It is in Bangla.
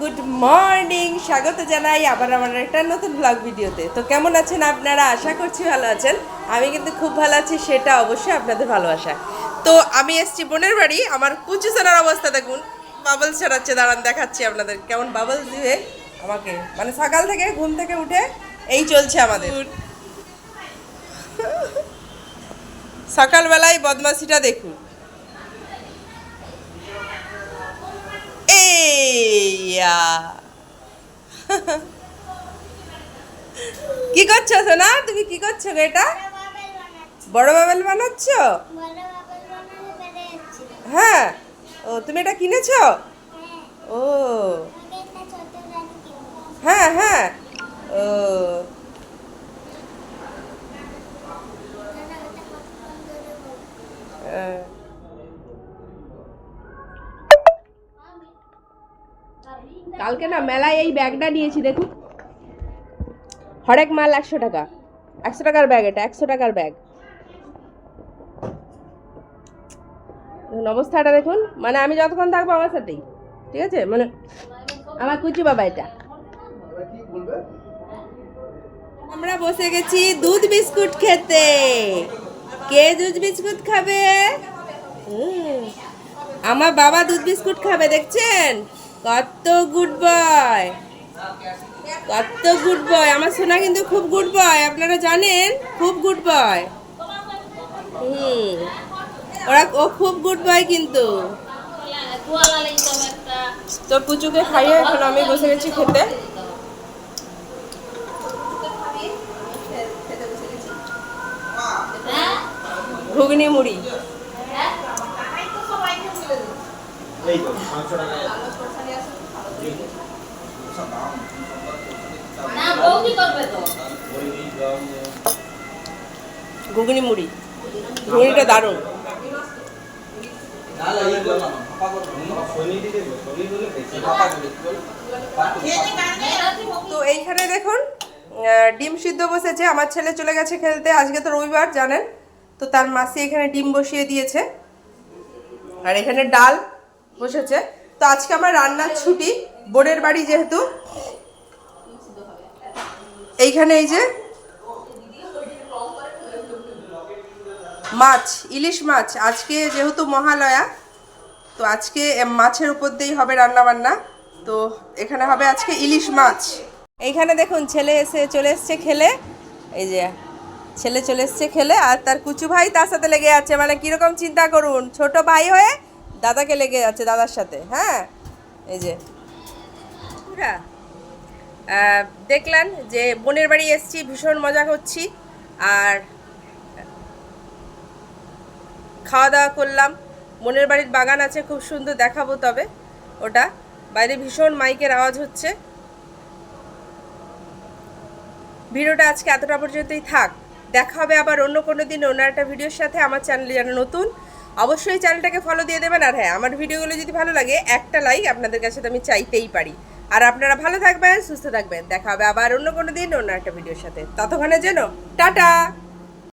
গুড মর্নিং স্বাগত জানাই আবার আমার একটা নতুন ব্লগ ভিডিওতে। তো কেমন আছেন আপনারা? আশা করছি ভালো আছেন। আমি কিন্তু খুব ভালো আছি, সেটা অবশ্যই আপনাদের ভালোবাসা তো আমি এসছি বোনের বাড়ি। আমার কুচু অবস্থা দেখুন। বাবল ছাড়াচ্ছে দাঁড়ান দেখাচ্ছি আপনাদের কেমন বাবল দিয়ে আমাকে। মানে সকাল থেকে ঘুম থেকে উঠে এই চলছে আমাদের। সকালবেলায় বদমাসিটা দেখুন। কি করছ সোনা? তুমি কি করছ এটা? বড় বাবেল বানাচ্ছ? হ্যাঁ। ও, তুমি এটা কিনেছো? ও। হ্যাঁ হ্যাঁ। ও। কালকে না মেলায় এই ব্যাগটা নিয়েছি, দেখুন। হরেক মাল একশো টাকা। একশো টাকার ব্যাগ এটা, একশো টাকার ব্যাগ। দেখুন, অবস্থাটা দেখুন। মানে আমি যতক্ষণ থাকব আমার সাথেই, ঠিক আছে? মানে আমার কুচু বাবা এটা। আমরা বসে গেছি দুধ বিস্কুট খেতে। কে দুধ বিস্কুট খাবে? আমার বাবা দুধ বিস্কুট খাবে, দেখছেন? কত গুড বয় কত গুড বয় আমার সোনা কিন্তু খুব গুড বয় আপনারা জানেন? খুব গুড বয় হুম। ওরা, ও খুব গুড বয় কিন্তু। তো পুচুকে খাইয়ে এখন আমি বসে গেছি খেতে। ঘুগনি মুড়ি। ঘুগনি মুড়ি। ঘুগনিটা দারুণ। তো এইখানে দেখুন ডিম সিদ্ধ বসেছে, আমার ছেলে চলে গেছে খেলতে, আজকে তো রবিবার, জানেন? তো তার মাসি এখানে ডিম বসিয়ে দিয়েছে। আর এখানে ডাল বসেছে। তো আজকে আমার রান্নার ছুটি, বোনের বাড়ি যেহেতু। এইখানে এই যে মাছ, ইলিশ মাছ। আজকে যেহেতু মহালয়া, তো আজকে মাছের উপর দিয়েই হবে রান্না বান্না তো এখানে হবে আজকে ইলিশ মাছ। এইখানে দেখুন, ছেলে এসে চলে এসছে খেলে। এই যে, ছেলে চলে এসছে খেলে আর তার কুচু ভাই তার সাথে লেগে আছে। মানে কীরকম চিন্তা করুন? ছোট ভাই হয়ে দাদাকে লেগে যাচ্ছে দাদার সাথে হ্যাঁ? এই যে। দেখলেন যে বোনের বাড়ি এসছি, ভীষণ মজা করছি। আর খাওয়া দাওয়া করলাম। মনের বাড়ির বাগান আছে, খুব সুন্দর দেখাবো তবে ওটা। বাইরে ভীষণ মাইকের আওয়াজ হচ্ছে। ভিডিওটা আজকে এতটা পর্যন্তই থাক। দেখা হবে আবার অন্য কোনো দিন অন্য একটা ভিডিওর সাথে। আমার চ্যানেলে যারা নতুন, অবশ্যই চ্যানেলটাকে ফলো দিয়ে দেবেন। আর হ্যাঁ আমার ভিডিওগুলো যদি ভালো লাগে, একটা লাইক আপনাদের কাছে তো আমি চাইতেই পারি। আর আপনারা ভালো থাকবেন, সুস্থ থাকবেন। দেখা হবে আবার অন্য কোনো দিন অন্য একটা ভিডিওর সাথে। ততক্ষণের জন্য, টাটা!